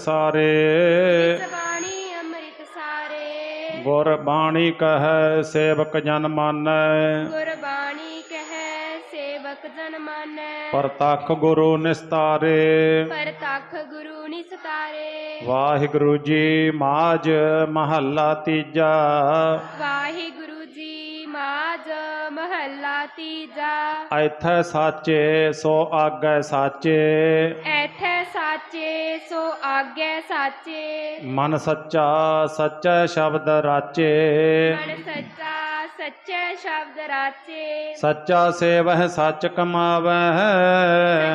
ਸਾਰੇ। ਬਾਣੀ ਅੰਮ੍ਰਿਤ ਸਾਰੇ। ਗੁਰ ਬਾਣੀ ਕਹੈ ਸੇਵਕ ਜਨ ਮਾਨੈ। ਗੁਰਬਾਣੀ ਕਹੈ ਸੇਵਕ ਜਨ ਮਾਨੈ। ਪਰਤਖ ਗੁਰੂ ਨਿਸਤਾਰੇ। ਪਰਤਖ ਗੁਰੂ ਨਿਸਤਾਰੇ। ਵਾਹਿਗੁਰੂ ਜੀ ਮਾਝ ਮਹੱਲਾ ਤੀਜਾ। ਵਾਹਿਗੁਰੂ ਜੀ ਮਾਜ ਮਹੱਲਾ ਤੀਜਾ। ਐਥੈ ਸਾਚੇ ਸੋ ਆਗੈ ਸਾਚੇ। ਐਠੈ ਸਾਚੇ ਸੋ ਆਗੇ ਸਾਚੇ। ਮਨ ਸੱਚਾ ਸੱਚਾ ਸ਼ਬਦ ਰਾਚੇ। ਮਨ ਸੱਚਾ ਸੱਚੇ ਸ਼ਬਦ ਰਾਚੇ। ਸੱਚਾ ਸੇਵਹਿ ਸੱਚ ਕਮਾਵਹਿ।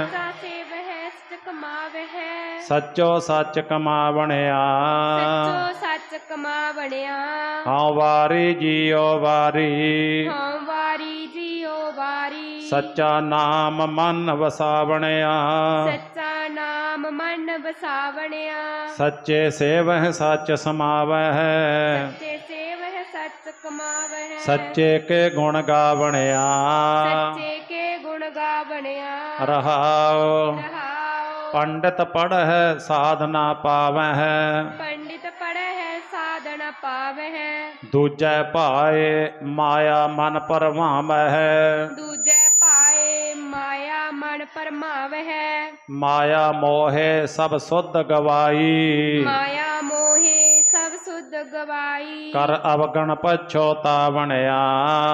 ਸੱਚਾ ਸੇਵਹਿ ਸਚ ਕਮਾਵਹਿ। ਸੱਚੋ ਸੱਚ ਕਮਾਵਣਿਆ। ਸੱਚੋ ਸੱਚ ਕਮਾ ਬਣਿਆ ਹਉ ਵਾਰੀ ਜੀਉ ਵਾਰੀ। ਹਾਂ ਵਾਰੀ ਜੀਓ ਵਾਰੀ ਸੱਚਾ ਨਾਮ ਮਨ ਵਸਾਵਣਿਆ ਸੱਚਾ ਨਾਮ ਮਨ ਵਸਾਵਣਿਆ ਸੱਚੇ ਸੇਵਹਿ ਸੱਚ ਸਮਾਵਹਿ ਸੱਚੇ ਸੇਵਹਿ ਸੱਚ ਕਮਾਵਹਿ ਸੱਚੇ ਕੇ ਗੁਣ ਗਾਵਣਿਆ ਸੱਚੇ ਕੇ ਗੁਣ ਗਾਵਣਿਆ ਰਹਾਉ ਰਹਾਉ ਪੰਡਿਤ ਪੜਹਿ ਸਾਧਨਾ ਪਾਵਹਿ ਪੰਡਿਤ ਪੜਹਿ ਸਾਧਨ ਪਾਵਹਿ ਦੂਜੈ ਭਾਏ ਮਾਇਆ ਮਨ ਪਰਵਾਵਹਿ ਦੂਜੇ ਪਾਏ ਮਾਇਆ ਮਨ ਪਰਮਾਵਹਿ ਮਾਇਆ ਮੋਹਿ ਸਭ ਸੁਧ ਗਵਾਈ। ਮਾਇਆ ਮੋਹਿ ਸਭ ਸੁਧ ਗਵਾਈ। ਕਰ ਅਵਗਣ ਪਛੋਤਾਵਣਿਆ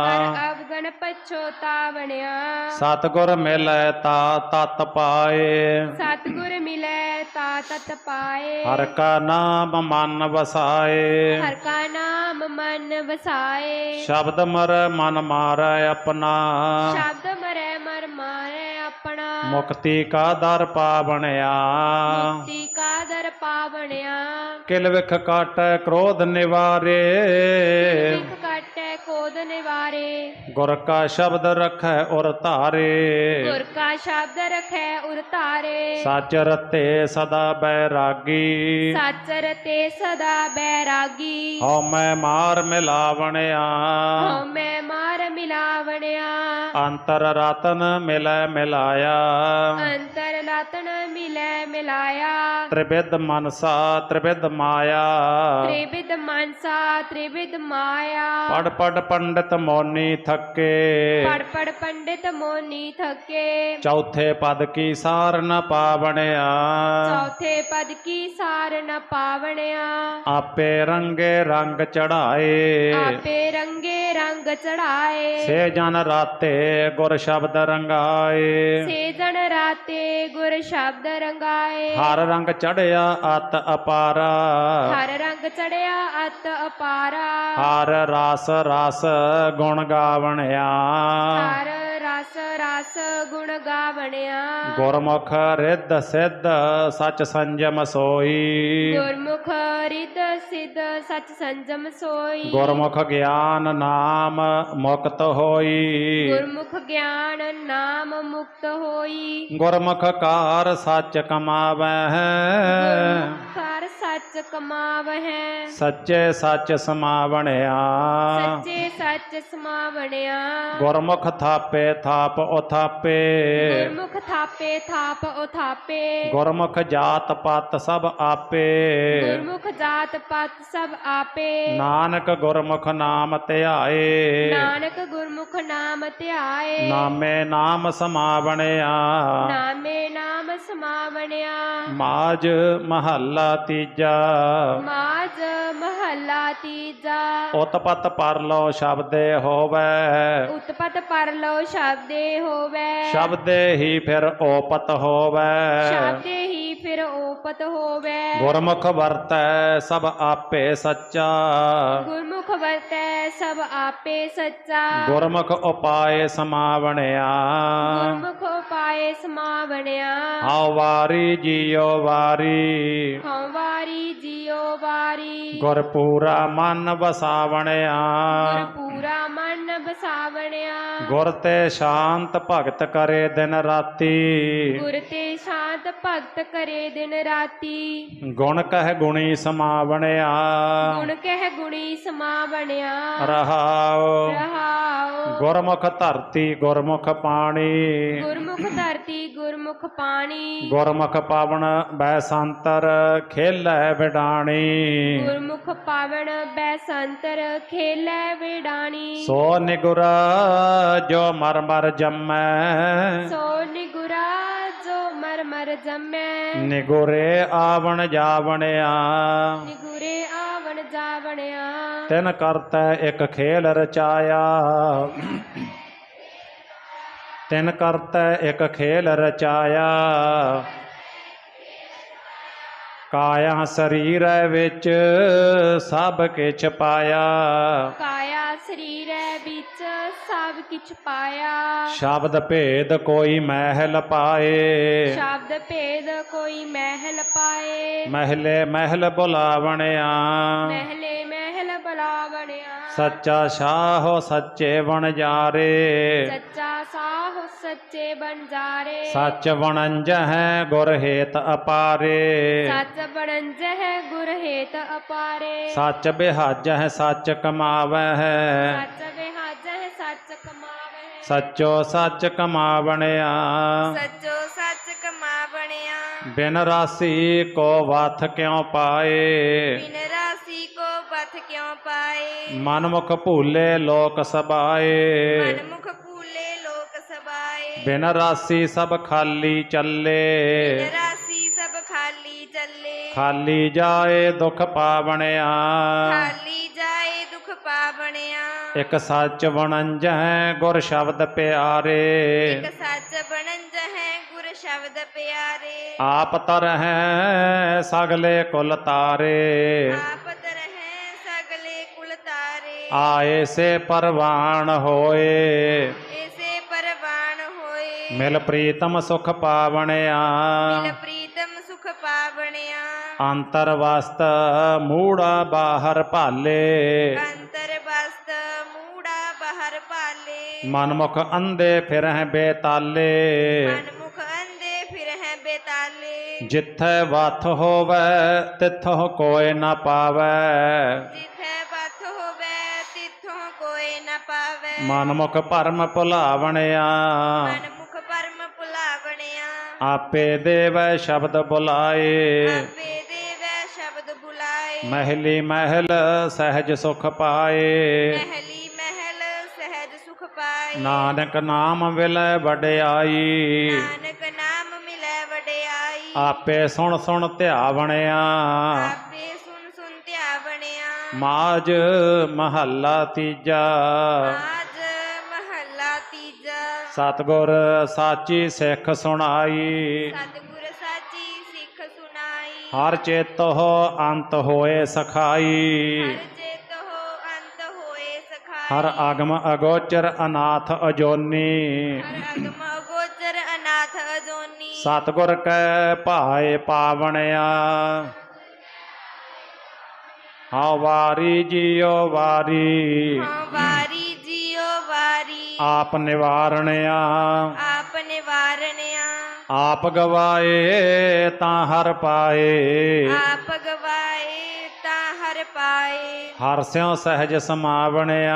ਕਰ ਅਵਗਣ ਪਛੋਤਾਵਣਿਆ ਸਤਗੁਰ ਮਿਲੈ ਤਾ ਤਤ ਪਾਏ। ਸਤਿਗੁਰ ਮਿਲੈ ਤਾ ਤਤ ਪਾਏ। ਹਰ ਕਾ ਨਾਮ ਮਨ ਵਸਾਏ। ਹਰ ਕਾ ਨਾਮ ਮਨ ਵਸਾਏ। ਸ਼ਬਦ ਮਰ ਮਨ ਮਾਰੈ ਆਪਣਾ। ਸ਼ਬਦ ਮੁਕਤੀ ਕਾ ਦਰ ਪਾਵਣਿਆ। ਮੁਕਤੀ ਕਾ ਦਰ ਪਾਵਣਿਆ। ਕਿਲ ਵਿਖ ਕਾਟੈ ਕ੍ਰੋਧ ਨਿਵਾਰੇ। ਨਿਵਾਰੇ ਗੁਰ ਕਾ ਸ਼ਬਦ ਰਖੈ ਉਰ ਧਾਰੇ ਗੁਰ ਕਾ ਸ਼ਬਦ ਰਖੈ ਉਰ ਧਾਰੇ ਸੱਚ ਰਤੇ ਸਦਾ ਬੈਰਾਗੀ ਸੱਚ ਰਤੇ ਸਦਾ ਬੈਰਾਗੀ ਹਉ ਮੈਂ ਮਾਰ ਮਿਲਾਵਣਿਆ ਹਉ ਮੈਂ ਮਾਰ ਮਿਲਾਵਣਿਆ ਅੰਤਰ ਰਤਨ ਮਿਲੈ ਮਿਲਾਇਆ ਅੰਤਰ ਲਾਤਨ ਮਿਲੈ ਮਿਲਾਇਆ ਤ੍ਰਿਵਿਧ ਮਨਸਾ ਤ੍ਰਿਵਿਧ ਮਾਇਆ ਤ੍ਰਿਵਿਧ ਮਨਸਾ ਤ੍ਰਿਵਿਧ ਮਾਇਆ ਪੜ ਪੜ ਪੰਡਿਤ ਮੋਨੀ ਥੱਕੇ। ਪੜ ਪੜ ਪੰਡਿਤ ਮੋਨੀ ਥਕੇ। ਚੌਥੇ ਪਦ ਕੀ ਸਾਰ ਨ ਪਾਵਣਿਆ? ਚੌਥੇ ਪਦ ਕੀ ਸਾਰ ਨ ਪਾਵਣਿਆ? ਆਪੇ ਰੰਗੇ ਰੰਗ ਚੜਾਏ ਆਪੇ ਰੰਗੇ ਰੰਗ ਚੜਾਏ ਸੇ ਜਨ ਰਾਤੇ ਗੁਰ ਸ਼ਬਦ ਰੰਗਾਏ। ਸੇ ਜਨ ਰਾਤੇ ਗੁਰ ਸ਼ਬਦ ਰੰਗਾਏ। ਹਰ ਰੰਗ ਚੜਿਆ ਅਤ ਅਪਾਰਾ। ਹਰ ਰੰਗ ਚੜਿਆ ਅਤ ਅਪਾਰਾ। ਹਰ ਰਸ ਰਸ ਗੁਣ ਗਾਵਣਿਆ ਹਰ ਰਸ ਰਸ ਗੁਣ ਗਾਵਣਿਆ। ਗੁਰਮੁਖ ਰਿੱਧ ਸਿੱਧ ਸਚ ਸੰਜਮ ਸੋਈ। ਗੁਰਮੁਖ ਰਿਦ ਸਿਧ ਸਚ ਸੰਜਮ ਸੋਈ। ਗੁਰਮੁਖ ਗਿਆਨ ਨਾਮ ਮੁਕਤ ਹੋਈ। ਗੁਰਮੁਖ ਗਿਆਨ ਨਾਮ ਮੁਕਤ ਹੋਈ। ਗੁਰਮੁਖ ਕਾਰ ਸੱਚ ਸੱਚ ਕਮਾਵਹਿ। ਸੱਚੇ ਸੱਚ ਸਮਾਵਣਿਆ। ਸੱਚੇ ਸੱਚ ਸਮਾਵਣਿਆ। ਗੁਰਮੁਖ ਥਾਪੇ ਥਾਪ ਉਥਾਪੇ। ਗੁਰਮੁਖ ਥਾਪੇ ਥਾਪ ਉਥਾਪੇ। ਗੁਰਮੁਖ ਜਾਤ ਪਤ ਸਭ ਆਪੇ। ਗੁਰਮੁਖ ਜਾਤ ਪਤ ਸਭ ਆਪੇ। ਨਾਨਕ ਗੁਰਮੁਖ ਨਾਮ ਧਿਆਏ। ਨਾਨਕ ਗੁਰਮੁਖ ਨਾਮ ਧਿਆਏ। ਨਾਮੇ ਨਾਮ ਸਮਾਵਣਿਆ। ਨਾਮੇ ਨਾਮ ਸਮਾਵਣਿਆ। ਮਾਜ ਮਹੱਲਾ ਤੀਜਾ। ਮਾਜ ਮਹੱਲਾ ਤੀਜਾ। ਉਤਪਤ ਪਰਲੋ ਸ਼ਬਦੇ ਹੋਵੇ। ਉਤਪਤ ਪਰਲੋ ਸ਼ਬਦੇ ਹੋਵੇ। ਸ਼ਬਦੇ ਹੀ ਫਿਰ ਓਪਤ ਹੋਵੇ। ਸ਼ਬਦੇ ਫਿਰ ਓਪਤ ਹੋਵੇ। ਗੁਰਮੁਖ ਵਰਤੈ ਸਭ ਆਪੇ ਸੱਚਾ। ਗੁਰਮੁਖ ਵਰਤੈ ਸਭ ਆਪੇ ਸੱਚਾ। ਗੁਰਮੁਖ ਉਪਾਏ ਸਮਾਵਣਿਆ। ਗੁਰਮੁਖ ਪਾਏ ਸਮਾਵਣਿਆ। ਹਉ ਵਾਰੀ ਜੀਉ ਵਾਰੀ। ਹਉ ਵਾਰੀ ਜੀਓ ਵਾਰੀ। ਗੁਰ ਪੂਰਾ ਮਨ ਵਸਾਵਣਿਆ। ਪੂਰਾ ਮਨ ਸਾਵਣਿਆ ਗੁਰ ਤੇ ਸ਼ਾਂਤ ਭਗਤ ਕਰੇ ਦਿਨ ਰਾਤੀ ਗੁਰ ਤੇ ਸ਼ਾਂਤ ਭਗਤ ਕਰੇ ਦਿਨ ਰਾਤੀ ਗੁਣ ਕਹਿ ਗੁਣੀ ਸਮਾਵਣਿਆ ਗੁਣ ਕਹਿ ਗੁਣੀ ਸਮਾ ਬਣਿਆ ਰਹਾਉ ਰਹਾਉ ਗੁਰਮੁਖ ਧਰਤੀ ਗੁਰਮੁਖ ਪਾਣੀ ਗੁਰਮੁਖ ਧਰਤੀ ਗੁਰਮੁਖ ਪਾਣੀ। ਗੁਰਮੁਖ ਪਾਵਨ ਬੈ ਸੰਤਰ ਖੇਲੇ ਵਿਡਾਣੀ। ਗੁਰਮੁਖ ਪਾਵਨ ਬੈ ਸੰਤਰ ਖੇਲੇ ਵਿਡਾਣੀ। ਸੋ ਨਿਗੁਰ ਜੋ ਮਰ ਮਰ ਜੰਮੈ। ਸੋ ਨਿਗੁਰਾ ਜੋ ਮਰ ਮਰ ਜੰਮੈ। ਨਿਗੁਰੇ ਆਵਣ ਜਾਵਣਿਆ। ਨਿਗੁਰੇ ਆਵਣ ਜਾਵਣਿਆ। ਤਿਨ ਕਰਤੈ ਇੱਕ ਖੇਲ ਰਚਾਇਆ। ਤਿਨ ਕਰਤੈ ਇੱਕ ਖੇਲ ਰਚਾਇਆ। ਕਾਇਆ ਸਰੀਰ ਵਿੱਚ ਸਭ ਕਿਛ ਪਾਇਆ। ਕਾਇਆ ਸਰੀਰੈ ਵਿੱਚ ਸਭ ਕਿਛ ਪਾਇਆ। ਸ਼ਬਦ ਭੇਦ ਕੋਈ ਮਹਿਲ ਪਾਏ। ਸ਼ਬਦ ਭੇਦ ਕੋਈ ਮਹਿਲ ਪਾਏ। ਮਹਿਲੇ ਮਹਿਲ ਬੁਲਾਵਣਿਆ। ਮਹਿਲੇ ਮਹਿਲ ਬਲਾਵਣਿਆ। ਸੱਚਾ ਸ਼ਾਹੋ ਸੱਚੇ ਵਣ ਜਾਰੇ। ਸੱਚਾ ਸਾਹੁ ਸੱਚੇ ਬੰਜਾਰੇ ਸੱਚ ਵਣੰਜ ਹੈ ਗੁਰ ਹੇਤ ਅਪਾਰੇ। ਸੱਚ ਬਣੰਜ ਹੈ ਗੁਰ ਹੇਤ ਅਪਾਰੇ। ਸੱਚ ਬਿਹਾਜ ਹੈ ਸੱਚ ਕਮਾਵੈ ਹੈ ਸੱਚ ਵਿਹਾਜ ਹੈ ਸੱਚ ਕਮਾਵੇ ਸੱਚੋ ਸੱਚ ਕਮਾਵਣਿਆ। ਸੱਚੋ ਬਣਿਆ ਬਿਨ ਰਾਸੀ ਕੋ ਵਥ ਕਿਉ ਪਾਏ ਬਿਨ ਰਾਸੀ ਕੋ ਪਥ ਕਿਉ ਪਾਏ ਮਨਮੁਖ ਭੂਲੇ ਲੋਕ ਸਬਾਏ ਮਨਮੁਖ ਭੂਲੇ ਲੋਕ ਸਬਾਏ ਬਿਨ ਰਾਸੀ ਸਭ ਖਾਲੀ ਚੱਲੇ ਬਿਨ ਰਾਸੀ ਸਭ ਖਾਲੀ ਚੱਲੇ ਖਾਲੀ ਜਾਏ ਦੁਖ ਪਾਵਣਿਆ ਖਾਲੀ ਜਾਏ ਦੁਖ ਪਾਵਣਿਆ ਇੱਕ ਸੱਚ ਵਣੰਜ ਹੈ ਗੁਰ ਸ਼ਬਦ ਪਿਆਰੇ ਇੱਕ ਸੱਚ ਬਣੰਜ ਹੈ ਗੁਰ ਸ਼ਬਦ ਪਿਆਰੇ। ਆਪ ਤਰ ਹੈ ਸਗਲੇ ਕੁਲ ਤਾਰੇ। ਆਪ ਤਰਹਿ ਸਗਲੇ ਕੁਲ ਤਾਰੇ। ਆਏ ਸੇ ਪਰਵਾਨ ਹੋਏ। ਇਸੇ ਪਰਵਾਨ ਹੋਏ। ਮਿਲ ਪ੍ਰੀਤਮ ਸੁਖ ਪਾਵਣਿਆ। ਮਿਲ ਪ੍ਰੀਤਮ ਸੁਖ ਪਾਵਣਿਆ। ਅੰਤਰ ਵਸਤ ਮੂੜਾ ਬਾਹਰ ਭਾਲੇ। ਅੰਤਰ ਬਸਤ ਮੂੜਾ ਬਾਹਰ ਪਾਲੇ ਮਨਮੁਖ ਅੰਧੇ ਫਿਰਹਿ ਬੇਤਾਲੇ। ਅੰਦੇ ਹੈ ਬੇਤਾਲੇ। ਜਿੱਥੈ ਵਥ ਹੋਵੇ ਤਿੱਥੋਂ ਕੋਇ ਨਾ ਪਾਵੈ। ਜਿੱਥੇ ਬਤ ਹੋਵੇ ਤਿੱਥੋਂ ਕੋਈ ਨਾ ਪਾਵੇ। ਮਨਮੁਖ ਭਰਮ ਭੁਲਾਵਣਿਆ। ਮਨਮੁਖ ਪਰਮ ਭੁਲਾਵਣਿਆ। ਆਪੇ ਦੇਵੈ ਸ਼ਬਦ ਬੁਲਾਏ। ਆਪੇ ਦੇਵੈ ਸ਼ਬਦ ਬੁਲਾਏ। ਮਹਿਲੀ ਮਹਿਲ ਸਹਿਜ ਸੁਖ ਪਾਏ। ਮਹਿਲੀ ਮਹਿਲ ਸਹਿਜ ਸੁਖ ਪਾਏ। ਨਾਨਕ ਨਾਮ ਵਿਲੈ ਨਾਨਕ ਵਡਿਆਈ ਆਪੇ ਸੁਣ ਸੁਣ ਧਿਆਵਣਿਆ ਆਪੇ ਸੁਨ ਸੁਨ ਧਿਆਵਣਿਆ ਮਾਜ ਮਹੱਲਾ ਤੀਜਾ। ਆਜ ਮਹੱਲਾ ਤੀਜਾ। ਸਤਗੁਰ ਸਾਚੀ ਸਿੱਖ ਸੁਣਾਈ। ਸਤਿਗੁਰ ਸਾਚੀ ਸਿੱਖ ਸੁਨਾਈ ਹਰ ਚੇਤੋ ਅੰਤ ਹੋਏ ਸਖਾਈ। ਹਰ ਚੇਤ ਹੋ ਅੰਤ ਹੋਏ ਸਖਾਈ। ਹਰ ਆਗਮ ਅਗੋਚਰ ਅਨਾਥ ਅਜੋਨੀ। ਹਰ ਅਜੋਨੀ ਸਤਗੁਰ ਕੈ ਭਾਏ ਪਾਵਣਿਆ ਹਾਂ ਵਾਰੀ ਜੀਓ ਵਾਰੀ ਹਾਂ ਵਾਰੀ ਜੀਓ ਵਾਰੀ ਆਪ ਨਿਵਾਰਣਿਆ ਆਪ ਨਿਵਾਰਣਿਆ ਆਪ ਗਵਾਏ ਤਾਂ ਹਰ ਪਾਏ ਆਪ ਗਵਾਏ ਤਾਂ ਹਰ ਪਾਏ ਹਰ ਸਿਉ ਸਹਿਜ ਸਮਾਵਣਿਆ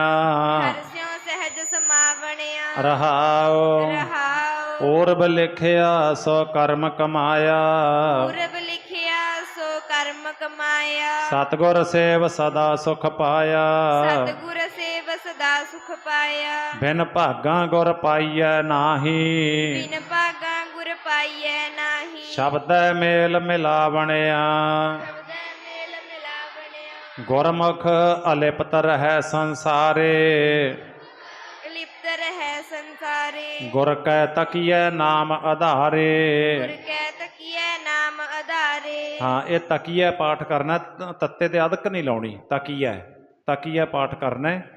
ਹਰ ਸਿਉ ਸਹਿਜ ਸਮਾਵਣਿਆ ਰਹਾਉ ਰਹਾਉ ਔਰਬ ਲਿਖਿਆ ਸੋ ਕਰਮ ਕਮਾਇਆ। ਪੂਰਬ ਲਿਖਿਆ ਸੋ ਕਰਮ ਕਮਾਇਆ। ਸਤਗੁਰ ਸੇਵ ਸਦਾ ਸੁਖ ਪਾਇਆ। ਸਤਿਗੁਰ ਸੇਵ ਸਦਾ ਸੁਖ ਪਾਇਆ। ਬਿਨ ਭਾਗਾਂ ਗੁਰ ਪਾਈਐ ਨਾਹੀ। ਬਿਨ ਭਾਗਾ ਗੁਰ ਪਾਈਐ ਨਾਹੀ। ਸ਼ਬਦੈ ਮੇਲ ਮਿਲਾਵਣਿਆ। ਸ਼ਬਦੈ ਮੇਲ ਮਿਲਾਵਣਿਆ। ਗੁਰਮੁਖ ਅਲਿਪਤ ਰਹਿ ਸੰਸਾਰੇ। ਗੁਰ ਕੈ ਤਕੀਐ ਨਾਮ ਆਧਾਰੇ। ਗੁਰ ਕੈ ਤਕੀਐ ਨਾਮ ਆਧਾਰੇ। ਹਾਂ ਇਹ ਤਕੀਐ ਪਾਠ ਕਰਨਾ ਤ- ਤੱਤੇ ਤੇ ਅਦਕ ਨਹੀਂ ਲਾਉਣੀ। ਤਕੀਐ ਤਕੀਐ ਪਾਠ ਕਰਨਾ ਹੈ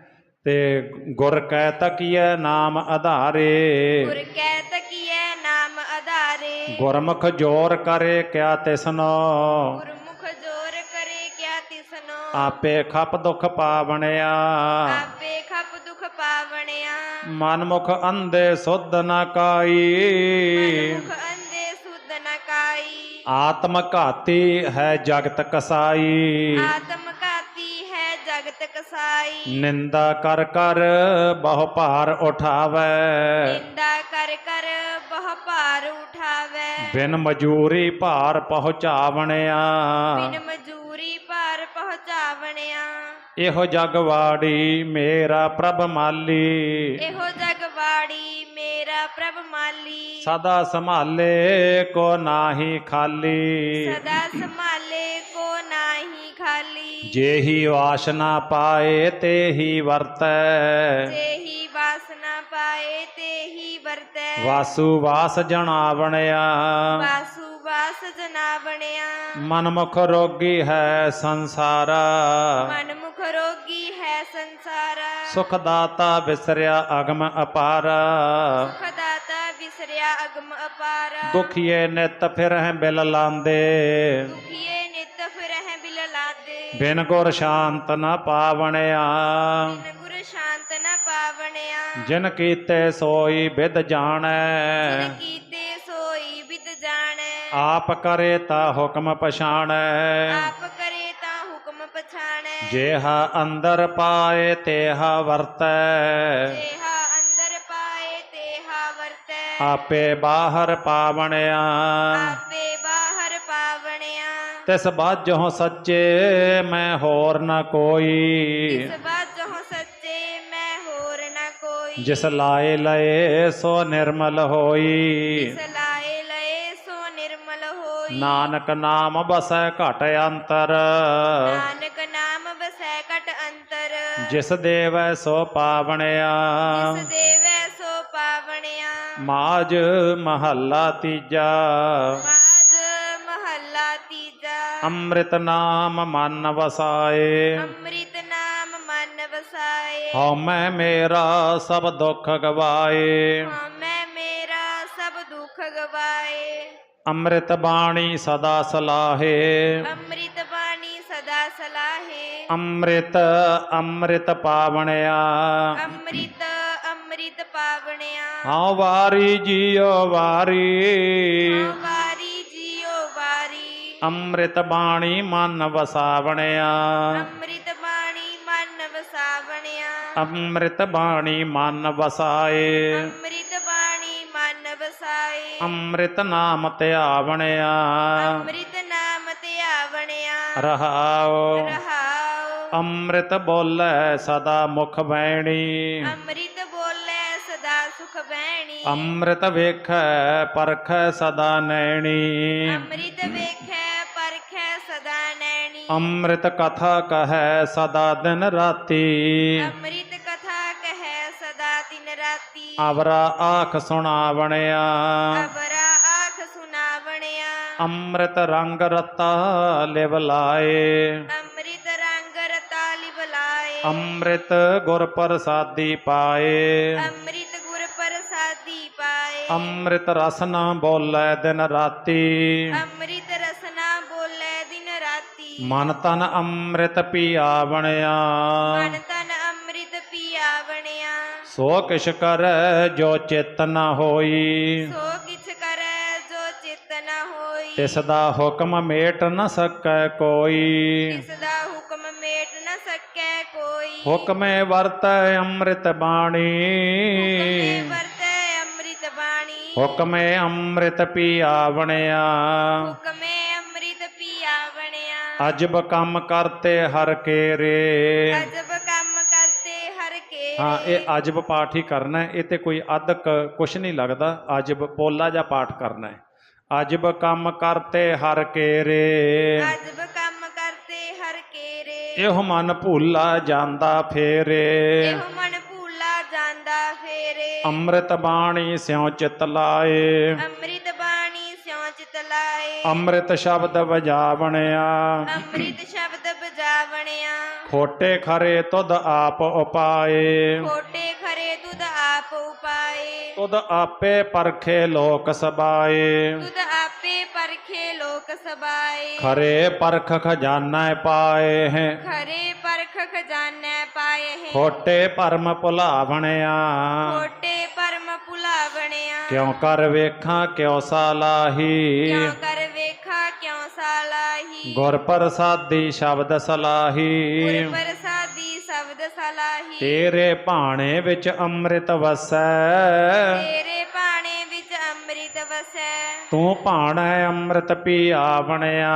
ਤੇ ਗੁਰ ਕੈ ਤਕੀਐ ਨਾਮ ਆਧਾਰੇ। ਗੁਰ ਕੈ ਤਕੀਐ ਨਾਮ ਆਧਾਰੇ। ਗੁਰਮੁਖ ਜੋਰ ਕਰੇ ਕਿਆ ਤਿਸਨੋ। ਗੁਰਮੁਖ ਜੋਰ ਕਰੇ ਕਿਆ ਤਿਸਨੋ। ਆਪੇ ਖਪ ਦੁਖ ਪਾਵਣਿਆ। ਆਪੇ ਬਣਿਆ। ਮਨਮੁਖ ਅੰਧੇ ਸੁਧ ਨ ਕਾਈ। ਮਨਮੁਖ ਅੰਦੇ ਸੁਧ ਨ ਕਾਈ। ਆਤਮ ਘਾਤੀ ਹੈ ਜਗਤ ਕਸਾਈ। ਆਤਮ ਘਾਤੀ ਹੈ ਜਗਤ ਕਸਾਈ। ਨਿੰਦਾ ਕਰ ਕਰ ਬਹੁ ਭਾਰ ਉਠਾਵੇ। ਨਿੰਦਾ ਕਰ ਕਰ ਬਹੁ ਭਾਰ ਉਠਾਵੇ। ਬਿਨ ਮਜੂਰੀ ਭਾਰ ਪਹੁੰਚਾਵਣਿਆ। ਬਿਨ ਮਜੂਰੀ ਭਾਰ ਪਹੁੰਚਾਵਣਿਆ। ਇਹੋ ਜਗ ਵਾੜੀ ਮੇਰਾ ਪ੍ਰਭ ਮਾਲੀ। ਇਹੋ ਜਗਵਾੜੀ ਮੇਰਾ ਪ੍ਰਭ ਮਾਲੀ। ਸਦਾ ਸੰਭਾਲੇ ਕੋ ਨਾਹੀ ਖਾਲੀ। ਸਦਾ ਸੰਭਾਲੇ ਕੋ ਨਾਹੀ ਖਾਲੀ। ਜੇਹੀ ਵਾਸਨਾ ਪਾਏ ਤੇਹੀ ਵਰਤੈ। ਜਿਹੀ ਵਾਸਨਾ ਪਾਏ ਤੇ ਵਰਤੈ। ਵਾਸੂ ਵਾਸ ਜਣਾਵਣਿਆ ਵਾਸੂ ਵਾਸ ਜਨਾ ਬਣਿਆ ਮਨਮੁਖ ਰੋਗੀ ਹੈ ਸੰਸਾਰਾ। ਮਨਮੁਖ ਹੈ ਸੰਸਾਰਾ। ਸੁਖ ਦਾਤਾ ਵਿਸਰਿਆ ਅਗਮ ਅਪਾਰਾ। ਸੁਖ ਦਾਤਾ ਵਿਸਰਿਆ ਅਗਮ ਅਪਾਰਾ। ਦੁਖੀਏ ਨਿਤ ਫਿਰ ਹੈ ਬਿਲ ਲਾਂਦੇ। ਦੁਖੀਏ ਨਿਤ ਫਿਰ ਹੈ ਬਿਲ ਲਾਦੇ। ਬਿਨ ਗੁਰ ਸ਼ਾਂਤ ਨ ਪਾਵਣਿਆ। ਬਿਨ ਗੁਰ ਸ਼ਾਂਤ ਨ ਪਾਵਣਿਆ। ਜਿਨ ਕੀਤੇ ਸੋਈ ਵਿਦ ਜਾਣੈ। ਜਿਨ ਕੀਤੇ ਸੋਈ ਵਿਦ ਜਾਣੈ। ਆਪ ਕਰੇ ਤਾ ਹੁਕਮ ਪਛਾਣੈ। ਆਪ ਪਛਾਣੈ ਜੇਹਾ ਅੰਦਰ ਪਾਏ ਤੇਹਾ ਵਰਤੈ ਜੇਹਾ ਅੰਦਰ ਪਾਏ ਤੇਹਾ ਵਰਤੈ ਆਪੇ ਬਾਹਰ ਪਾਵਣਿਆ ਆਪੇ ਬਾਹਰ ਪਾਵਣਿਆ ਤਿਸ ਬਾਝੋਂ ਸੱਚੇ ਮੈਂ ਹੋਰ ਨ ਕੋਈ ਇਸ ਬਾਝੋਂ ਸੱਚੇ ਮੈਂ ਹੋਰ ਨਾ ਕੋਈ ਜਿਸ ਲਾਏ ਲਏ ਸੋ ਨਿਰਮਲ ਹੋਈ ਜਿਸ ਲਾਏ ਲਏ ਸੋ ਨਿਰਮਲ ਹੋਈ ਨਾਨਕ ਨਾਮ ਬਸੈ ਘਟ ਜਿਸ ਦੇਵੈ ਸੋ ਪਾਵਣਿਆ। ਜਿਸ ਦੇਵੈ ਸੋ ਪਾਵਣਿਆ। ਮਾਜ ਮਹੱਲਾ ਤੀਜਾ। ਮਾਜ ਮਹੱਲਾ ਤੀਜਾ। ਅੰਮ੍ਰਿਤ ਨਾਮ ਮਨ ਵਸਾਏ। ਅੰਮ੍ਰਿਤ ਨਾਮ ਮਨ ਵਸਾਏ। ਹਉ ਮੈਂ ਮੇਰਾ ਸਭ ਦੁੱਖ ਗਵਾਏ। ਮੈਂ ਮੇਰਾ ਸਭ ਦੁੱਖ ਗਵਾਏ। ਅੰਮ੍ਰਿਤ ਬਾਣੀ ਸਦਾ ਸਲਾਹੇ। ਅੰਮ੍ਰਿਤ ਅੰਮ੍ਰਿਤ ਅੰਮ੍ਰਿਤ ਪਾਵਣਿਆ। ਅੰਮ੍ਰਿਤ ਅੰਮ੍ਰਿਤ ਪਾਵਣਿਆ। ਹਉ ਵਾਰੀ ਜੀਓ ਵਾਰੀ। ਵਾਰੀ ਜੀਓ ਵਾਰੀ। ਅੰਮ੍ਰਿਤ ਬਾਣੀ ਮਨ ਵਸਾਵਣਿਆ। ਅੰਮ੍ਰਿਤ ਬਾਣੀ ਮਨ ਵਸਾਵਣਿਆ। ਅੰਮ੍ਰਿਤ ਬਾਣੀ ਮਨ ਵਸਾਏ। ਅੰਮ੍ਰਿਤ ਬਾਣੀ ਮਨ ਵਸਾਏ। ਅੰਮ੍ਰਿਤ ਨਾਮ ਧਿਆਵਣਿਆ। ਅੰਮ੍ਰਿਤ ਨਾਮ ਤੇ ਆਵਣਿਆ ਰਹਾਉ ਰਹਾਉ ਅੰਮ੍ਰਿਤ ਬੋਲੇ ਸਦਾ ਮੁਖ ਬੈਣੀ ਅੰਮ੍ਰਿਤ ਬੋਲੇ ਸਦਾ ਸੁਖ ਬਹਿਣੀ ਅੰਮ੍ਰਿਤ ਵੇਖੈ ਪਰਖੈ ਸਦਾ ਨੈਣੀ ਅੰਮ੍ਰਿਤ ਵੇਖੈ ਪਰਖੈ ਸਦਾ ਨੈਣੀ ਅੰਮ੍ਰਿਤ ਕਥਾ ਕਹੈ ਸਦਾ ਦਿਨ ਰਾਤੀ ਅੰਮ੍ਰਿਤ ਕਥਾ ਕਹੈ ਸਦਾ ਦਿਨ ਰਾਤੀ ਅਵਰਾ ਆਖ ਸੁਣਾਵਣਿਆ ਅਬਰਾ ਆਖ ਸੁਨਾਵਣਿਆ ਅੰਮ੍ਰਿਤ ਰੰਗ ਰਤਾ ਅੰਮ੍ਰਿਤ ਗੁਰ ਪ੍ਰਸਾਦੀ ਪਾਏ। ਅੰਮ੍ਰਿਤ ਗੁਰ ਪ੍ਰਸਾਦੀ ਪਾਏ। ਅੰਮ੍ਰਿਤ ਰਸ ਨਾ ਬੋਲੇ ਦਿਨ ਰਾਤੀ। ਅੰਮ੍ਰਿਤ ਰਸਨਾ ਬੋਲੇ ਦਿਨ ਰਾਤੀ। ਮਨ ਤਨ ਅੰਮ੍ਰਿਤ ਪੀਆਵਣਿਆ। ਮਨ ਤਨ ਅੰਮ੍ਰਿਤ ਪੀਆ ਬਣਿਆ ਸੋ ਕਿਛ ਕਰੈ ਜੋ ਚਿਤ ਨ ਹੋਈ। ਸੋ ਕਿਛ ਕਰੈ ਜੋ ਚਿਤ ਨ ਹੋਈ। ਤਿਸ ਦਾ ਹੁਕਮ ਮੇਟ ਨ ਸਕੈ ਕੋਈ। ਦਾ ਹੁਕਮ ਮੇਟ ਨ ਸਕੈ ਕੋਈ। ਹੁਕਮੇ ਵਰਤੈ ਅੰਮ੍ਰਿਤ ਬਾਣੀ। ਹੁਕਮੇ ਵਰਤੈ ਅੰਮ੍ਰਿਤ ਬਾਣੀ। ਹੁਕਮੇ ਅੰਮ੍ਰਿਤ ਪੀਆਵਣਿਆ। ਹੁਕਮੇ ਅੰਮ੍ਰਿਤ ਅਜਬ ਕੰਮ ਕਰਤੇ ਹਰ ਕੇਰੇ। ਅਜਬ ਕੰਮ ਕਰਤੇ ਹਰ ਕੇ ਹਾਂ ਇਹ ਅਜਬ ਪਾਠ ਹੀ ਕਰਨਾ ਹੈ। ਇਹ ਤੇ ਕੋਈ ਅਦਕ ਕੁਛ ਨਹੀਂ ਲੱਗਦਾ। ਅਜਬ ਪੋਲਾ ਜਾਂ ਪਾਠ ਕਰਨਾ ਹੈ। ਅਜਬ ਕੰਮ ਕਰਤੇ ਹਰ ਕੇਰੇ। ਅਜਬ ਇਹੋ ਮਨ ਭੂਲਾ ਜਾਂਦਾ ਫੇਰੇ। ਇਹੋ ਮਨ ਭੂਲਾ ਜਾਂਦਾ ਫੇਰੇ। ਅੰਮ੍ਰਿਤ ਬਾਣੀ ਸਿਉ ਚਿਤ ਲਾਏ। ਅੰਮ੍ਰਿਤ ਬਾਣੀ ਸਿਉ ਚਿਤ ਲਾਏ। ਅੰਮ੍ਰਿਤ ਸ਼ਬਦ ਵਜਾਵਣਿਆ। ਅੰਮ੍ਰਿਤ ਸ਼ਬਦ ਬਜਾਵਣਿਆ ਖੋਟੇ ਖਰੇ ਤੁਧ ਆਪ ਉਪਾਏ। ਖੋਟੇ ਖਰੇ ਤੁਧ ਆਪ ਉਪਾਏ। ਤੁਧ ਆਪੇ ਪਰਖੇ ਲੋਕ ਸਬਾਏ। ਤੁਧ ਆਪੇ ਪਰਖੇ ਲੋਕ ਸਬਾਏ ਖਰੇ ਪਰਖ ਖਜ਼ਾਨਾ ਪਾਏ ਹੈ ਖਰੇ ਪਰਖ ਖਜ਼ਾਨੈ ਪਾਏ ਖੋਟੇ ਭਰਮ ਭੁਲਾਵਣਿਆ ਖੋਟੇ ਪਰਮ ਭੁਲਾਵਣਿਆ ਕਿਉ ਕਰ ਵੇਖਾਂ ਕਿਉ ਸਾਲਾਹੀ ਕਿਉ ਕਰ ਵੇਖਾ ਕਿਉ ਸਾਲਾਹੀ ਗੁਰ ਪ੍ਰਸਾਦੀ ਸ਼ਬਦ ਸਲਾਹੀ ਗੁਰ ਪ੍ਰਸਾਦੀ ਸ਼ਬਦ ਸਲਾਹੀ ਤੇਰੇ ਭਾਣੇ ਵਿੱਚ ਅੰਮ੍ਰਿਤ ਵਸੈ ਤੇਰੇ ਤੂੰ ਭਾਣੈ ਅੰਮ੍ਰਿਤ ਪੀਆਵਣਿਆ।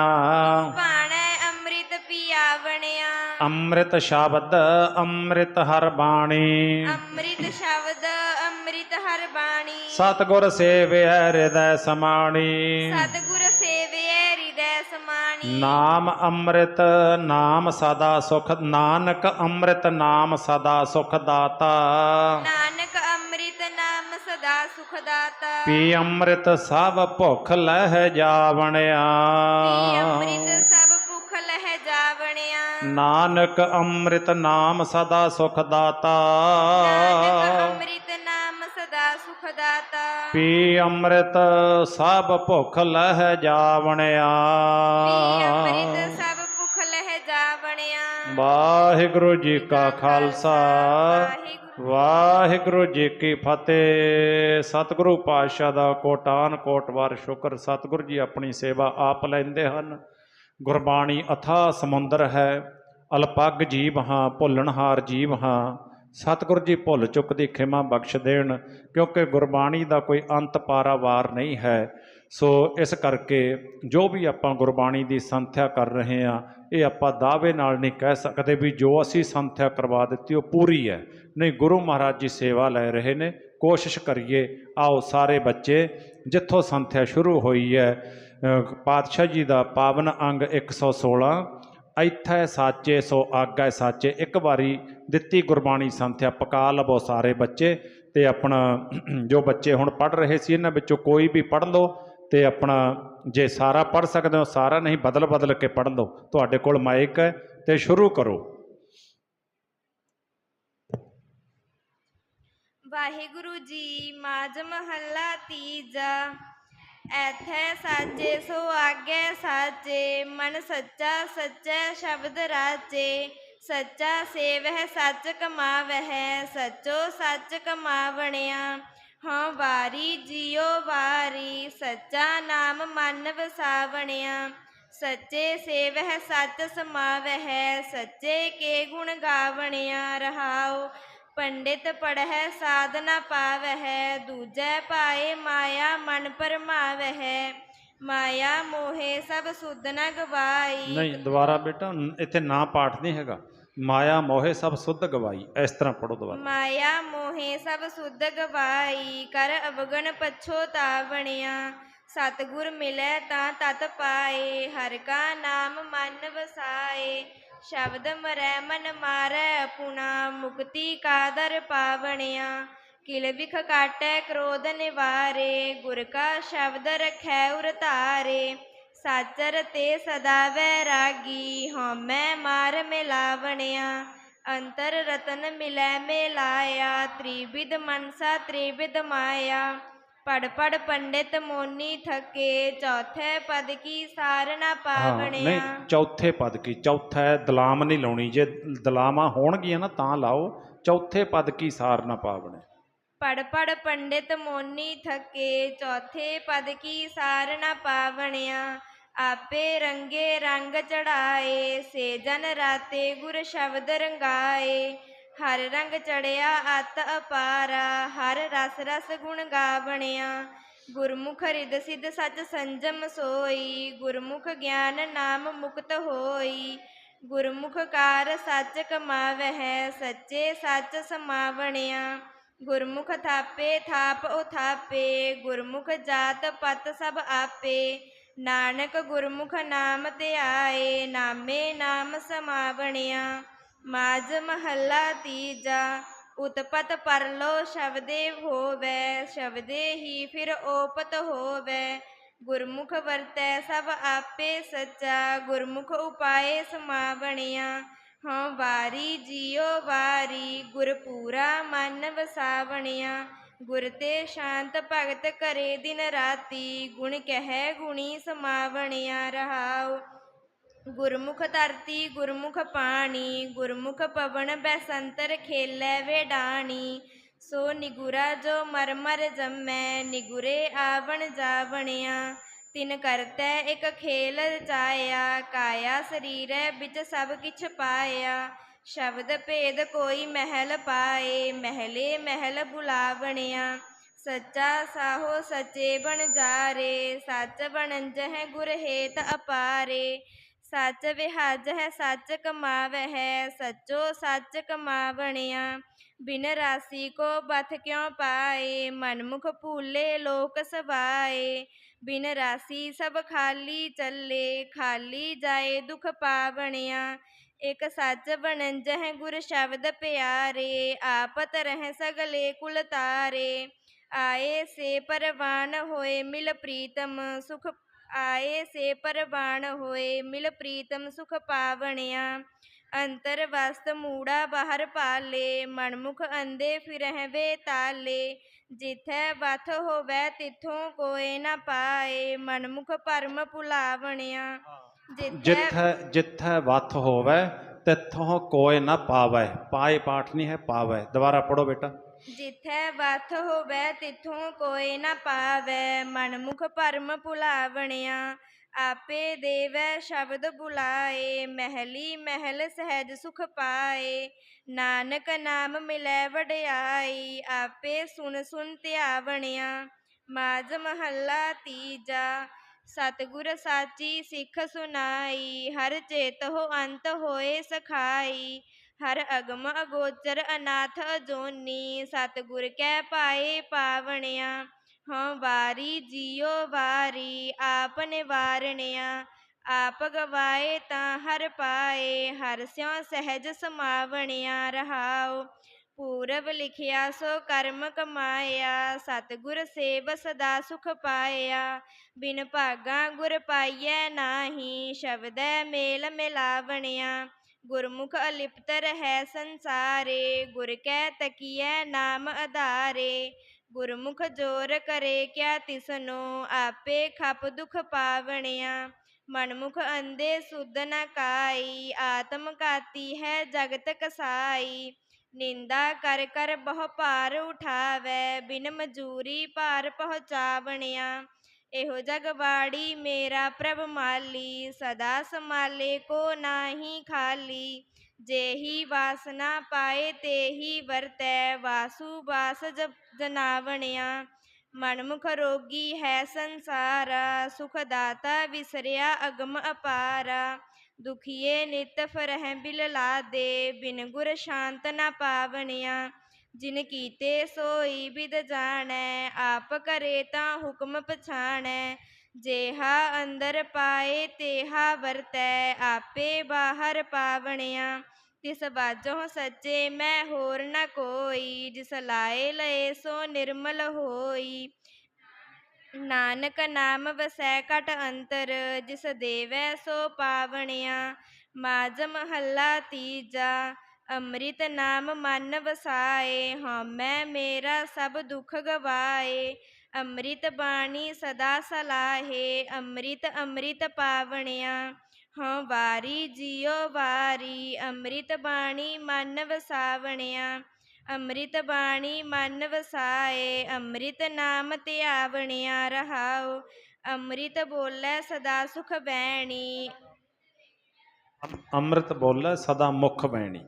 ਬਾਣੈ ਅੰਮ੍ਰਿਤ ਪੀਆ ਬਣਿਆ ਅੰਮ੍ਰਿਤ ਸ਼ਬਦ ਅੰਮ੍ਰਿਤ ਹਰ ਬਾਣੀ। ਅੰਮ੍ਰਿਤ ਸ਼ਬਦ ਅੰਮ੍ਰਿਤ ਹਰ ਬਾਣੀ। ਸਤਿਗੁਰ ਸੇਵਿਐ ਹਿਰਦੈ ਸਮਾਣੀ। ਸਤਿਗੁਰ ਸੇਵਿਐ ਹਿਰਦੈ ਸਮਾਣੀ। ਨਾਮ ਅੰਮ੍ਰਿਤ ਨਾਮ ਸਦਾ ਸੁਖ ਨਾਨਕ ਅੰਮ੍ਰਿਤ ਨਾਮ ਸਦਾ ਸੁਖ ਦਾਤਾ। ਨਾਨਕ ਨਾਮ ਸਦਾ ਸੁਖ ਦਾਤਾ ਪੀ ਅੰਮ੍ਰਿਤ ਸਭ ਭੁਖ ਲਹਿ ਜਾਵਣਿਆ। ਪੀ ਅੰਮ੍ਰਿਤ ਸਭ ਭੁਖ ਲਹਿ ਜਾਵਣਿਆ। ਨਾਨਕ ਅੰਮ੍ਰਿਤ ਨਾਮ ਸਦਾ ਸੁਖ ਦਾਤਾ ਨਾਨਕ ਅੰਮ੍ਰਿਤ ਨਾਮ ਸਦਾ ਸੁਖ ਦਾਤਾ ਪੀ ਅੰਮ੍ਰਿਤ ਸਭ ਭੁਖ ਲਹਿ ਜਾਵਣਿਆ। ਪੀ ਅੰਮ੍ਰਿਤ ਸਭ ਭੁਖ ਲਹਿ ਜਾਵਣਿਆ। ਵਾਹਿਗੁਰੂ ਜੀ ਕਾ ਖਾਲਸਾ। ਵਾਹਿਗੁਰੂ ਵਾਹਿਗੁਰੂ ਜੀ ਕੀ ਫਤਿਹ। ਸਤਿਗੁਰੂ ਪਾਤਸ਼ਾਹ ਦਾ ਕੋਟਾਨ ਕੋਟ ਵਾਰ ਸ਼ੁਕਰ। ਸਤਿਗੁਰੂ ਜੀ ਆਪਣੀ ਸੇਵਾ ਆਪ ਲੈਂਦੇ ਹਨ। ਗੁਰਬਾਣੀ ਅਥਾ ਸਮੁੰਦਰ ਹੈ। ਅਲਪੱਗ ਜੀਵ ਹਾਂ ਭੁੱਲਣਹਾਰ ਜੀਵ ਹਾਂ। ਸਤਿਗੁਰੂ ਜੀ ਭੁੱਲ ਚੁੱਕ ਦੀ ਖਿਮਾ ਬਖਸ਼ ਦੇਣ, ਕਿਉਂਕਿ ਗੁਰਬਾਣੀ ਦਾ ਕੋਈ ਅੰਤ ਪਾਰਾਵਾਰ ਨਹੀਂ ਹੈ। ਸੋ ਇਸ ਕਰਕੇ ਜੋ ਵੀ ਆਪਾਂ ਗੁਰਬਾਣੀ ਦੀ ਸੰਥਿਆ ਕਰ ਰਹੇ ਹਾਂ, ਇਹ ਆਪਾਂ ਦਾਅਵੇ ਨਾਲ ਨਹੀਂ ਕਹਿ ਸਕਦੇ ਵੀ ਜੋ ਅਸੀਂ ਸੰਥਿਆ ਕਰਵਾ ਦਿੱਤੀ, ਉਹ ਪੂਰੀ ਹੈ। ਨਹੀਂ, ਗੁਰੂ ਮਹਾਰਾਜ ਜੀ ਸੇਵਾ ਲੈ ਰਹੇ ਨੇ। ਕੋਸ਼ਿਸ਼ ਕਰੀਏ, ਆਓ ਸਾਰੇ ਬੱਚੇ, ਜਿੱਥੋਂ ਸੰਥਿਆ ਸ਼ੁਰੂ ਹੋਈ ਹੈ ਪਾਤਸ਼ਾਹ ਜੀ ਦਾ ਪਾਵਨ ਅੰਗ 116 ਇੱਥੈ ਸਾਚੇ ਸੋ ਆਗੈ ਸਾਚੇ। ਇੱਕ ਵਾਰੀ ਦਿੱਤੀ ਗੁਰਬਾਣੀ ਸੰਥਿਆ, ਪਕਾ ਲਵੋ ਸਾਰੇ ਬੱਚੇ ਤੇ ਆਪਣਾ ਜੋ ਬੱਚੇ ਹੁਣ ਪੜ ਰਹੇ ਸੀ, ਇਹਨਾਂ ਵਿੱਚੋਂ ਕੋਈ ਵੀ ਪੜ ਲਓ। ਤੇ ਆਪਣਾ ਜੇ ਸਾਰਾ ਪੜ ਸਕਦੇ ਹੋ, ਸਾਰਾ ਨਹੀਂ, ਬਦਲ ਬਦਲ ਕੇ ਪੜ ਲਓ। ਤੁਹਾਡੇ ਕੋਲ ਮਾਈਕ ਹੈ ਤੇ ਸ਼ੁਰੂ ਕਰੋ। ਵਾਹਿਗੁਰੂ ਜੀ, ਮਾਝ ਮਹੱਲਾ ਤੀਜਾ। ਐਥੈ ਸਾਚੇ, ਸੋ ਆਗੇ ਸਾਚੇ। ਮਨ ਸੱਚਾ, ਸੱਚੈ ਸ਼ਬਦ ਰਾਚੇ। ਸੱਚਾ ਸੇਵਹਿ, ਸੱਚ ਕਮਾਵਹਿ। ਸੱਚੋ ਸੱਚ ਕਮਾਵਣਿਆ। ਹਾਂ ਵਾਰੀ ਜਿਉ ਵਾਰੀ, ਸੱਚਾ ਨਾਮ ਮਨ ਵਸਾਵਣਿਆ। ਸੱਚੇ ਸੇਵਹਿ ਸੱਚ ਸਮਾਵਹਿ, ਸੱਚੇ ਕੇ ਗੁਣ ਗਾਵਣਿਆ ਰਹਾਉ। ਪੰਡਿਤ ਪੜਹਿ ਸਾਧਨਾ ਪਾਵਹਿ, ਦੂਜੈ ਪਾਏ ਮਾਇਆ ਮਨ ਪਰਮਾਵਹਿ। ਮਾਇਆ ਮੋਹੇ ਸਭ ਸੁਧ ਨ ਗਵਾਈ। ਨਹੀਂ, ਦੁਬਾਰਾ ਬੇਟਾ, ਇੱਥੇ ਨਾ ਪਾਠ ਨਹੀਂ ਹੈਗਾ। ਮਾਇਆ ਮੋਹੇ ਸਭ ਸੁਧ ਗਵਾਈ, ਇਸ ਤਰ੍ਹਾਂ ਪੜੋ ਦੁਬਾਰਾ। ਮਾਇਆ ਮੋਹੇ ਸਭ ਸੁਧ ਗਵਾਈ, ਕਰ ਅਵਗਣ ਪਛੋਤਾਵਣਿਆ ਸਤਿਗੁਰ ਮਿਲੈ ਤਾਂ ਤਤ ਪਾਏ, ਹਰ ਕਾ ਨਾਮ ਮਨ ਵਸਾਏ। ਸ਼ਬਦ ਮਰੈ ਮਨ ਮਾਰੈ ਅਪੁਨਾ ਮੁਕਤੀ ਕਾ ਦਰ ਪਾਵਣਿਆ। ਕਿਲ ਵਿਖ ਕਾਟੈ ਕ੍ਰੋਧ ਨਿਵਾਰੇ, ਗੁਰ ਕਾ ਸ਼ਬਦ ਰਖੈ ਉਰ ਸਾਚਰ ਤੇ ਸਦਾ ਵੈਰਾਗੀ ਹਉਮੈ ਮਾਰ ਮਿਲਾਵਣਿਆ। ਅੰਤਰ ਰਤਨ ਮਿਲੈ ਮਿਲਾਇਆ ਤ੍ਰਿਵਿਧ ਮਨਸਾ ਤ੍ਰਿਵਿਧ ਮਾਇਆ। ਪੜ ਪੜ ਪੰਡਿਤ ਮੋਨੀ ਥਕੇ ਚੌਥੇ ਪਦ ਕੀ ਸਾਰ ਨ ਪਾਵਣਿਆ। ਨਹੀਂ ਚੌਥੇ ਪਦ ਕੀ ਚੌਥਾ ਦਲਾਮ ਨਹੀਂ ਲਾਉਣੀ ਜੇ ਦਲਾਮਾਂ ਹੋਣਗੀਆਂ ਨਾ ਤਾਂ ਲਾਓ ਚੌਥੇ ਪਦ ਕੀ ਸਾਰ ਨਾ ਪਾਵਣੇ ਪੜ ਪੜ ਪੰਡਿਤ ਮੋਨੀ ਥਕੇ ਚੌਥੇ ਪਦ ਕੀ ਸਾਰ ਨ ਪਾਵਣਿਆ। ਆਪੇ ਰੰਗੇ ਰੰਗ ਚੜਾਏ ਸੇ ਜਨ ਰਾਤੇ ਗੁਰ ਸ਼ਬਦ ਰੰਗਾਏ। ਹਰ ਰੰਗ ਚੜਿਆ ਅਤ ਅਪਾਰਾ, ਹਰ ਰਸ ਰਸ ਗੁਣ ਗਾ ਬਣਿਆ। ਗੁਰਮੁਖ ਰਿਦ ਸਿਧ ਸਚ ਸੰਜਮ ਸੋਈ, ਗੁਰਮੁਖ ਗਿਆਨ ਨਾਮ ਮੁਕਤ ਹੋਈ। ਗੁਰਮੁਖ ਕਾਰ ਸੱਚ ਕਮਾਵਹਿ, ਸੱਚੇ ਸੱਚ ਸਮਾਵਣਿਆ। ਗੁਰਮੁਖ ਥਾਪੇ, ਥਾਪ ਉਥਾਪੇ, ਗੁਰਮੁਖ ਜਾਤ ਪਤ ਸਭ ਆਪੇ। ਨਾਨਕ ਗੁਰਮੁਖ ਨਾਮ ਤੇ ਆਏ ਨਾਮੇ ਨਾਮ ਸਮਾਵਣਿਆ, ਮਾਝ ਮਹੱਲਾ ਤੀਜਾ, ਉਤਪਤ ਪਰਲੋ ਸ਼ਬਦੇ ਹੋਵੈ, ਸ਼ਬਦੇ ਹੀ ਫਿਰ ਓਪਤ ਹੋਵੈ। ਗੁਰਮੁਖ ਵਰਤੈ ਸਭ ਆਪੇ ਸੱਚਾ, ਗੁਰਮੁਖ ਉਪਾਏ ਸਮਾਵਣਿਆ। ਹਾਂ ਵਾਰੀ ਜਿਉ ਵਾਰੀ ਗੁਰਪੂਰਾ ਮਨ ਵਸਾਵਣਿਆ। ਗੁਰ ਤੇ ਸ਼ਾਂਤ ਭਗਤ ਕਰੇ ਦਿਨ ਰਾਤੀ, ਗੁਣ ਕਹਿ ਗੁਣੀ ਸਮਾਵਣਿਆ ਰਹਾਉ। ਗੁਰਮੁਖ ਧਰਤੀ, ਗੁਰਮੁਖ ਪਾਣੀ, ਗੁਰਮੁਖ ਪਵਨ ਬੈਸੰਤਰ ਖੇਲੈ ਵੇ ਡਾਣੀ ਸੋ ਨਿਗੁਰਾ ਜੋ ਮਰਮਰ ਜੰਮੈ, ਨਿਗੁਰੇ ਆਵਣ ਜਾਵਣਿਆ। ਤਿਨ ਕਰਤੈ ਇਕ ਖੇਲ ਰਚਾਇਆ ਕਾਇਆ ਸਰੀਰੈ ਵਿੱਚ ਸਭ ਕਿਛ ਪਾਇਆ। ਸ਼ਬਦ ਭੇਦ ਕੋਈ ਮਹਿਲ ਪਾਏ, ਮਹਿਲੇ ਮਹਿਲ ਬੁਲਾਵਣਿਆ। ਸੱਚਾ ਸਾਹੋ ਸੱਚੇ ਬਣ ਜਾਰੇ, ਸੱਚ ਬਣੰਜ ਹੈ ਗੁਰ ਹੇਤ ਅਪਾਰੇ। ਸੱਚ ਵਿਹਾਜ ਹੈ ਸੱਚ ਕਮਾਵੈ ਹੈ ਸੱਚੋ ਸੱਚ ਕਮਾਵਣਿਆ। ਬਿਨ ਰਾਸੀ ਕੋ ਬਥ ਕਿਉ ਪਾਏ, ਮਨਮੁਖ ਭੂਲੇ ਲੋਕ ਸਵਾਏ। ਬਿਨ ਰਾਸੀ ਸਭ ਖਾਲੀ ਚੱਲੇ, ਖਾਲੀ ਜਾਏ ਦੁਖ ਪਾਵਣਿਆ। ਇਕ ਸੱਚ ਬਣਨ ਜਹ ਗੁਰ ਸ਼ਬਦ ਪਿਆਰੇ, ਆਪਤ ਰਹਿ ਸਗਲੇ ਕੁਲ ਤਾਰੇ। ਆਏ ਸੇ ਪਰਵਾਨ ਹੋਏ ਮਿਲ ਪ੍ਰੀਤਮ ਸੁਖ, ਆਏ ਸੇ ਪਰਵਾਨ ਹੋਏ ਮਿਲ ਪ੍ਰੀਤਮ ਸੁਖ ਪਾਵਣਿਆ। ਅੰਤਰ ਵਸਤ ਮੂੜਾ ਬਾਹਰ ਪਾਲੇ ਮਨਮੁਖ ਅੰਦੇ ਫਿਰਹਿ ਵੇ ਤਾਲੇ। ਜਿਥੈ ਵਥ ਹੋਵੈ ਤਿਥੋਂ ਕੋਏ ਨਾ ਪਾਏ, ਮਨਮੁਖ ਪਰਮ ਭੁਲਾਵਣਿਆ। ਜਿਥੈ ਜਿੱਥੈ ਵੱਥ ਹੋਵੇ ਤਿੱਥੋਂ ਕੋਇ ਨਾ ਪਾਵੈ। ਪਾਏ ਪਾਠ ਨਹੀਂ ਹੈ ਪਾਵੈ। ਦੁਬਾਰਾ ਪੜੋ ਬੇਟਾ। ਜਿਥੈ ਵਥ ਹੋਵੈ ਤਿਥੋਂ ਕੋਏ ਨਾ ਪਾਵੈ। ਮਨਮੁਖ ਪਰਮ ਭੁਲਾਵਣਿਆ ਆਪੇ ਦੇਵੈ ਸ਼ਬਦ ਬੁਲਾਏ। ਮਹਿਲੀ ਮਹਿਲ ਸਹਿਜ ਸੁਖ ਪਾਏ। ਨਾਨਕ ਨਾਮ ਮਿਲੈ ਵਡਿਆਈ ਆਪੇ ਸੁਨ ਸੁਨ ਧਿਆਵਣਿਆ। ਮਾਜ ਮਹੱਲਾ ਤੀਜਾ ਸਤਿਗੁਰ ਸਾਚੀ ਸਿੱਖ ਸੁਨਾਈ, ਹਰ ਚੇਤ ਹੋ ਅੰਤ ਹੋਏ ਸਖਾਈ। ਹਰ ਅਗਮ ਅਗੋਚਰ ਅਨਾਥ ਅਜੋਨੀ, ਸਤਿਗੁਰ ਕਹਿ ਪਾਏ ਪਾਵਣਿਆ। ਹਉ ਵਾਰੀ ਜਿਉ ਵਾਰੀ, ਆਪ ਨਿਵਾਰਣਿਆ। ਆਪ ਗਵਾਏ ਤਾਂ ਹਰ ਪਾਏ, ਹਰ ਸਿਉ ਸਹਿਜ ਸਮਾਵਣਿਆ ਰਹਾਉ। ਪੂਰਬ ਲਿਖਿਆ, ਸੋ ਕਰਮ ਕਮਾਇਆ, ਸਤਿਗੁਰ ਸੇਵ ਸਦਾ ਸੁਖ ਪਾਇਆ। ਬਿਨ ਭਾਗਾ ਗੁਰ ਪਾਈਐ ਨਾਹੀ, ਸ਼ਬਦੈ ਮੇਲ ਮਿਲਾਵਣਿਆ। ਗੁਰਮੁਖ ਅਲਿਪਤ ਰਹਿ ਸੰਸਾਰੇ, ਗੁਰ ਕੈ ਤਕੀਐ ਨਾਮ ਆਧਾਰੇ। ਗੁਰਮੁਖ ਜੋਰ ਕਰੇ ਕਿਆ ਤਿਸਨੋ, ਆਪੇ ਖਪ ਦੁਖ ਪਾਵਣਿਆ। ਮਨਮੁਖ ਅੰਦੇ ਸੁਧ ਨ ਕਾਈ, ਆਤਮ ਘਾਤੀ ਹੈ ਜਗਤ ਕਸਾਈ। ਨਿੰਦਾ ਕਰ ਕਰ ਬਹੁ ਭਾਰ ਉਠਾਵੈ, ਬਿਨ ਮਜੂਰੀ ਭਾਰ ਪਹੁੰਚਾਵਣਿਆ। ਇਹੋ ਜਗਵਾੜੀ ਮੇਰਾ ਪ੍ਰਭ ਮਾਲੀ, ਸਦਾ ਸੰਭਾਲੇ ਕੋ ਨਾਹੀ ਖਾਲੀ। ਜੇਹੀ ਵਾਸਨਾ ਪਾਏ ਤੇਹੀ ਵਰਤੈ, ਵਾਸੂ ਬਾਸ ਜਨਾਵਣਿਆ। ਮਨਮੁਖ ਰੋਗੀ ਹੈ ਸੰਸਾਰਾ, ਸੁਖ ਦਾਤਾ ਵਿਸਰਿਆ ਅਗਮ ਅਪਾਰਾ। ਦੁਖੀਏ ਨਿਤ ਫਰਹਿ ਬਿਲ ਦੇ ਬਿਨ ਗੁਰ ਸ਼ਾਂਤ ਨਾ ਪਾਵਣਿਆ। ਜਿਨ ਕੀਤੇ ਸੋਈ ਬਿਦ ਜਾਣੈ, ਆਪ ਕਰੇ ਤਾਂ ਹੁਕਮ ਪਛਾਣੈ। ਜੇਹਾ ਅੰਦਰ ਪਾਏ, ਤੇਹਾ ਵਰਤੈ, ਆਪੇ ਬਾਹਰ ਪਾਵਣਿਆ। ਤਿਸ ਬਾਝੋਂ ਸੱਚੇ ਮੈਂ ਹੋਰ ਨ ਕੋਈ, ਜਿਸ ਲਾਏ ਲਏ ਸੋ ਨਿਰਮਲ ਹੋਈ। ਨਾਨਕ ਨਾਮ ਵਸੈ ਘਟ ਅੰਤਰ, ਜਿਸ ਦੇਵੈ ਸੋ ਪਾਵਣਿਆ ਮਾਜ ਮਹੱਲਾ ਤੀਜਾ, ਅੰਮ੍ਰਿਤ ਨਾਮ ਮਨ ਵਸਾਏ, ਹਉਮੈ ਮੇਰਾ ਸਭ ਦੁਖ ਗਵਾਏ, ਅੰਮ੍ਰਿਤ ਬਾਣੀ ਸਦਾ ਸਲਾਹੇ, ਅੰਮ੍ਰਿਤ ਅੰਮ੍ਰਿਤ ਪਾਵਣਿਆ, ਹਉ ਵਾਰੀ ਜਿਉ ਵਾਰੀ, ਅੰਮ੍ਰਿਤ ਬਾਣੀ ਮਨ ਵਸਾਵਣਿਆ। ਅੰਮ੍ਰਿਤ ਬਾਣੀ ਮਨ ਵਸਾਏ ਅੰਮ੍ਰਿਤ ਨਾਮ ਧਿਆਵਣਿਆ ਰਹਾਉ ਅੰਮ੍ਰਿਤ ਬੋਲੇ ਸਦਾ ਸੁਖ ਬੈਣੀ ਅਮ- ਅੰਮ੍ਰਿਤ ਬੋਲੇ ਸਦਾ ਮੁਖ ਬੈਣੀ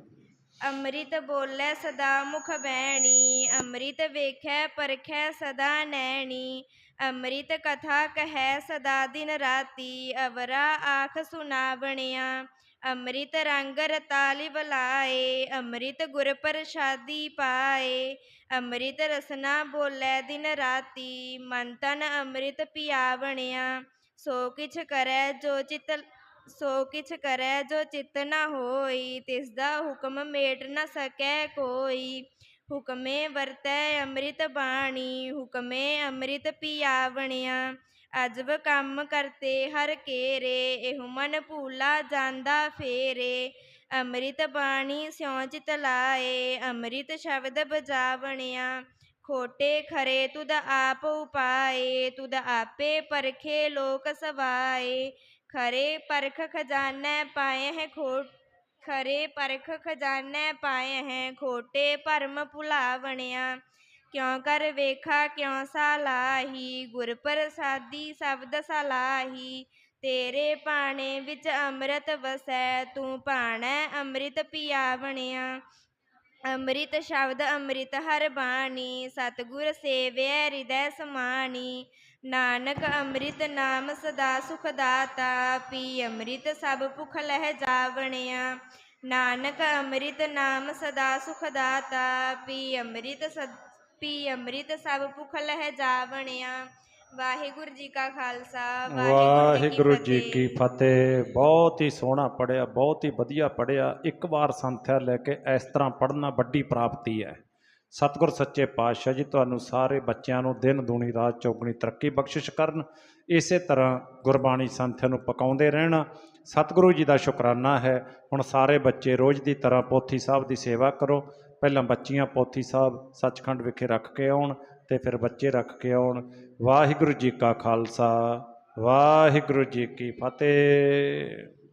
ਅੰਮ੍ਰਿਤ ਬੋਲੇ ਸਦਾ ਮੁਖ ਬੈਣੀ ਅੰਮ੍ਰਿਤ ਵੇਖੈ ਪਰਖੈ ਸਦਾ ਨੈਣੀ ਅੰਮ੍ਰਿਤ ਕਥਾ ਕਹੈ ਸਦਾ ਦਿਨ ਰਾਤੀ ਅਵਰਾ ਆਖ ਸੁਨਾਵਣਿਆ। ਅੰਮ੍ਰਿਤ ਰੰਗ ਰਤਾਲੀ ਬਲਾਏ, ਅੰਮ੍ਰਿਤ ਗੁਰ ਪ੍ਰਸਾਦੀ ਪਾਏ। ਅੰਮ੍ਰਿਤ ਰਸਨਾ ਬੋਲੇ ਦਿਨ ਰਾਤੀ, ਮਨ ਤਨ ਅੰਮ੍ਰਿਤ ਪਿਆਵਣਿਆ। ਸੋ ਕਿਛ ਕਰੈ ਜੋ ਚਿਤ, ਸੋ ਕਿਛ ਕਰੈ ਜੋ ਚਿਤ ਨਾ ਹੋਈ, ਤਿਸ ਦਾ ਹੁਕਮ ਮੇਟ ਨਾ ਸਕੈ ਕੋਈ। ਹੁਕਮੇ ਵਰਤੈ ਅੰਮ੍ਰਿਤ ਬਾਣੀ, ਹੁਕਮੇ ਅੰਮ੍ਰਿਤ ਪਿਆਵਣਿਆ। ਅਜਬ ਕੰਮ ਕਰਤੇ ਹਰ ਕੇਰੇ, ਇਹੋ ਮਨ ਭੂਲਾ ਜਾਂਦਾ ਫੇਰੇ। ਅੰਮ੍ਰਿਤ ਬਾਣੀ ਸਿਉ ਚਿਤ ਲਾਏ, ਅੰਮ੍ਰਿਤ ਸ਼ਬਦ ਬਜਾਵਣਿਆ। ਖੋਟੇ ਖਰੇ ਤੁਧ ਆਪ ਉਪਾਏ, ਤੁਧ ਆਪੇ ਪਰਖੇ ਲੋਕ ਸਵਾਏ। ਖਰੇ ਪਰਖ ਖਜ਼ਾਨੈ ਪਾਏ ਹੈ ਖੋਟ ਖਰੇ ਪਰਖ ਖਜ਼ਾਨੈ ਪਾਏ ਹੈ ਖੋਟੇ ਭਰਮ ਭੁਲਾਵਣਿਆ। ਕਿਉ ਕਰ ਵੇਖਾ, ਕਿਉ ਸਾਲਾਹੀ ਗੁਰ ਪ੍ਰਸਾਦੀ ਸ਼ਬਦ ਸਲਾਹੀ ਤੇਰੇ ਪਾਣੇ ਵਿੱਚ ਅੰਮ੍ਰਿਤ ਵਸੈ, ਤੂੰ ਪਾਣੈ ਅੰਮ੍ਰਿਤ ਪਿਆਵਣਿਆ। ਅੰਮ੍ਰਿਤ ਸ਼ਬਦ ਅੰਮ੍ਰਿਤ ਹਰ ਬਾਣੀ, ਸਤਿਗੁਰ ਸੇਵਿਆ ਹਿਰਦੈ ਸਮਾਣੀ। ਨਾਨਕ ਅੰਮ੍ਰਿਤ ਨਾਮ ਸਦਾ ਸੁਖ ਦਾਤਾ ਪੀ ਅੰਮ੍ਰਿਤ ਸਭ ਭੁਖ ਲਹਿ ਜਾਵਣਿਆ। ਨਾਨਕ ਅੰਮ੍ਰਿਤ ਨਾਮ ਸਦਾ ਸੁਖ ਦਾਤਾ ਪੀ ਅੰਮ੍ਰਿਤ ਸਦ ਪੀ ਅੰਮ੍ਰਿਤ ਸਭ ਭੁਖ ਲਹਿ ਜਾਵਣਿਆ ਵਾਹਿਗੁਰੂ ਜੀ ਕਾ ਖਾਲਸਾ ਵਾਹਿਗੁਰੂ ਜੀ ਕੀ ਫਤਿਹ। ਬਹੁਤ ਹੀ ਸੋਹਣਾ ਪੜਿਆ ਬਹੁਤ ਹੀ ਵਧੀਆ ਪੜਿਆ ਇੱਕ ਵਾਰ ਸੰਥਿਆ ਲੈ ਕੇ ਇਸ ਤਰ੍ਹਾਂ ਪੜ੍ਹਨਾ ਵੱਡੀ ਪ੍ਰਾਪਤੀ ਹੈ। ਸਤਿਗੁਰ ਸੱਚੇ ਪਾਤਸ਼ਾਹ ਜੀ ਤੁਹਾਨੂੰ ਸਾਰੇ ਬੱਚਿਆਂ ਨੂੰ ਦਿਨ ਦੂਣੀ ਰਾਤ ਚੌਗਣੀ ਤਰੱਕੀ ਬਖਸ਼ਿਸ਼ ਕਰਨ। ਇਸੇ ਤਰ੍ਹਾਂ ਗੁਰਬਾਣੀ ਸੰਥਿਆ ਨੂੰ ਪਕਾਉਂਦੇ ਰਹਿਣਾ। ਸਤਿਗੁਰੂ ਜੀ ਦਾ ਸ਼ੁਕਰਾਨਾ ਹੈ। ਹੁਣ ਸਾਰੇ ਬੱਚੇ ਰੋਜ਼ ਦੀ ਤਰ੍ਹਾਂ ਪੋਥੀ ਸਾਹਿਬ ਦੀ ਸੇਵਾ ਕਰੋ। ਪਹਿਲਾਂ ਬੱਚੀਆਂ ਪੋਥੀ ਸਾਹਿਬ ਸੱਚਖੰਡ ਵਿਖੇ ਰੱਖ ਕੇ ਆਉਣ ਤੇ ਫਿਰ ਬੱਚੇ ਰੱਖ ਕੇ ਆਉਣ। ਵਾਹਿਗੁਰੂ ਜੀ ਕਾ ਖਾਲਸਾ, ਵਾਹਿਗੁਰੂ ਜੀ ਕੀ ਫਤਿਹ।